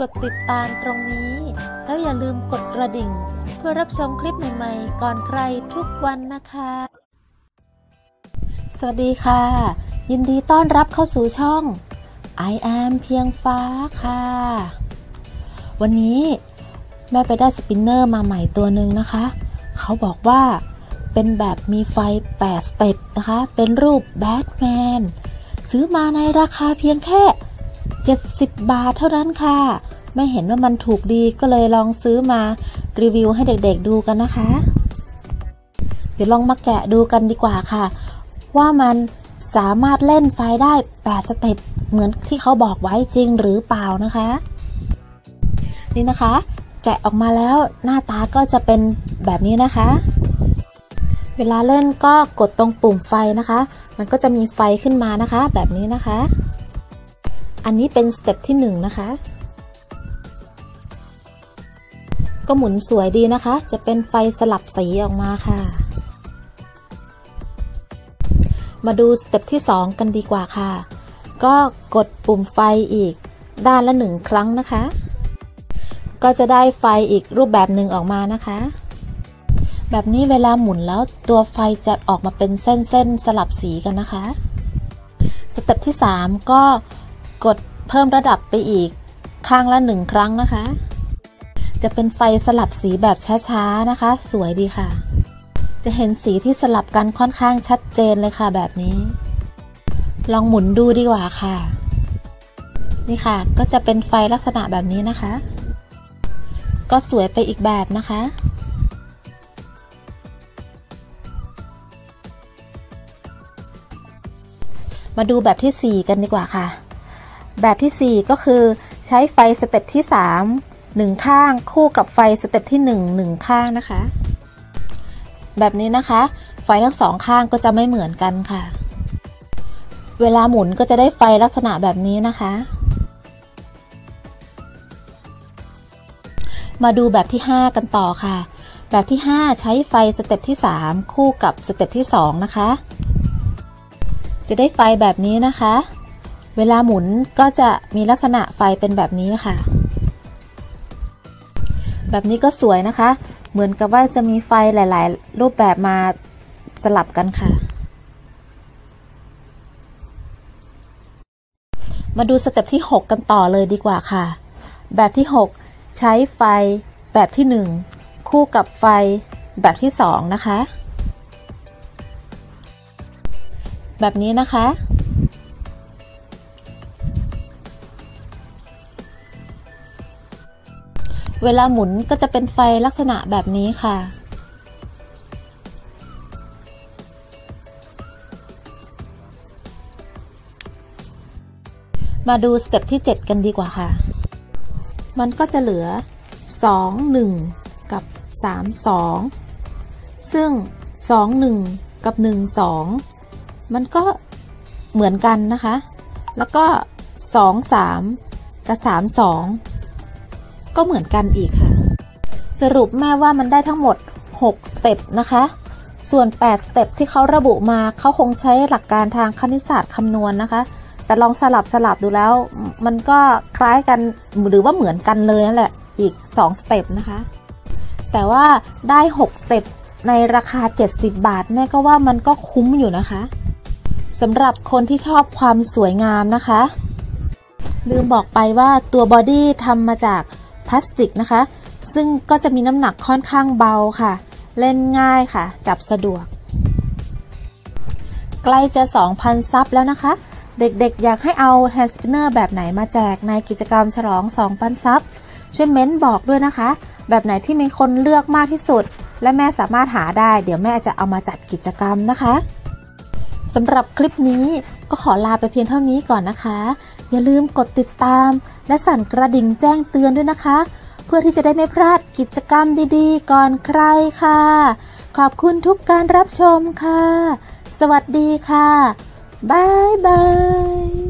กดติดตามตรงนี้ แล้วอย่าลืมกดกระดิ่ง เพื่อรับชมคลิปใหม่ๆ ก่อนใครทุกวันนะคะ สวัสดีค่ะ ยินดีต้อนรับเข้าสู่ช่อง I am เพียงฟ้าค่ะ วันนี้แม่ไปได้สปินเนอร์มาใหม่ตัวหนึ่งนะคะ เขาบอกว่าเป็นแบบมีไฟ 8 สเต็ปนะคะ เป็นรูปแบทแมน ซื้อมาในราคาเพียงแค่ 70 บาทเท่านั้นค่ะ ไม่เห็นว่ามันถูกดีก็เลยลองซื้อมารีวิวให้เด็กๆดูกันนะคะ เดี๋ยวลองมาแกะดูกันดีกว่าค่ะ ว่ามันสามารถเล่นไฟได้ 8 สเต็ปเหมือนที่เขาบอกไว้จริงหรือเปล่านะคะ นี่นะคะ แกะออกมาแล้วหน้าตาก็จะเป็นแบบนี้นะคะ เวลาเล่นก็กดตรงปุ่มไฟนะคะ มันก็จะมีไฟขึ้นมานะคะ แบบนี้นะคะ อันนี้เป็นสเต็ปที่1นนะคะ ก็หมุนสวยดีนะคะ จะเป็นไฟสลับสีออกมาค่ะ มาดูสเต็ปที่ 2 กันดีกว่าค่ะ ก็กดปุ่มไฟอีกด้านละหนึ่งครั้งนะคะ ก็จะได้ไฟอีกรูปแบบหนึ่งออกมานะคะ แบบนี้เวลาหมุนแล้วตัวไฟจะออกมาเป็นเส้นๆสลับสีกันนะคะ สเต็ปที่ 3 ก็กดเพิ่มระดับไปอีกข้างละหนึ่งครั้งนะคะ จะเป็นไฟสลับสีแบบช้าๆนะคะ สวยดีค่ะ จะเห็นสีที่สลับกันค่อนข้างชัดเจนเลยค่ะแบบนี้ ลองหมุนดูดีกว่าค่ะ นี่ค่ะ ก็จะเป็นไฟลักษณะแบบนี้นะคะ ก็สวยไปอีกแบบนะคะมาดูแบบที่ 4 กันดีกว่าค่ะ แบบที่ 4 ก็คือใช้ไฟสเต็ปที่ 3 1ข้างคู่กับไฟสเต็ปที่1 1ข้างนะคะ แบบนี้นะคะ ไฟทั้งสองข้างก็จะไม่เหมือนกันค่ะ เวลาหมุนก็จะได้ไฟลักษณะแบบนี้นะคะ มาดูแบบที่ 5 กันต่อค่ะ แบบที่ 5 ใช้ไฟสเต็ปที่ 3 คู่กับสเต็ปที่ 2 นะคะ จะได้ไฟแบบนี้นะคะ เวลาหมุนก็จะมีลักษณะไฟเป็นแบบนี้ค่ะ แบบนี้ก็สวยนะคะ เหมือนกับว่าจะมีไฟหลาย ๆ รูปแบบมาสลับกันค่ะ มาดูสเต็ปที่ 6 กันต่อเลยดีกว่าค่ะ แบบที่ 6 ใช้ไฟแบบที่ 1 คู่กับไฟแบบที่ 2 นะคะ แบบนี้นะคะ เวลาหมุนก็จะเป็นไฟลักษณะแบบนี้ค่ะ มาดูสเต็ปที่ 7 กันดีกว่าค่ะ มันก็จะเหลือ 2 1 กับ 3 2 ซึ่ง 2 1 กับ 1 2 มันก็เหมือนกันนะคะ แล้วก็ 2 3 กับ 3 2 ก็เหมือนกันอีกค่ะ สรุปแม่ว่ามันได้ทั้งหมด 6 สเต็ปนะคะ ส่วน 8 สเต็ปที่เขาระบุมาเขาคงใช้หลักการทางคณิตศาสตร์คำนวณนนะคะ แต่ลองสลับสลับดูแล้ว มันก็คล้ายกันหรือว่าเหมือนกันเลยนั่นแหละ อีก 2 สเต็ปนะคะ แต่ว่าได้ 6 สเต็ปในราคา 70 บาท แม่ก็ว่ามันก็คุ้มอยู่นะคะสำหรับคนที่ชอบความสวยงามนะคะ ลืมบอกไปว่าตัวบอดี้ทำมาจาก พลาสติกนะคะ ซึ่งก็จะมีน้ำหนักค่อนข้างเบาค่ะ เล่นง่ายค่ะ จับสะดวก ใกล้จะ 2,000 ซับแล้วนะคะ เด็กๆ อยากให้เอาแฮนด์สปินเนอร์แบบไหนมาแจกในกิจกรรมฉลอง 2,000 ซับช่วยเม้นบอกด้วยนะคะ แบบไหนที่มีคนเลือกมากที่สุด และแม่สามารถหาได้ เดี๋ยวแม่จะเอามาจัดกิจกรรมนะคะ สำหรับคลิปนี้ก็ขอลาไปเพียงเท่านี้ก่อนนะคะ อย่าลืมกดติดตาม และสั่นกระดิ่งแจ้งเตือนด้วยนะคะ เพื่อที่จะได้ไม่พลาดกิจกรรมดีๆ ก่อนใครค่ะ ขอบคุณทุกการรับชมค่ะ สวัสดีค่ะ บ๊ายบาย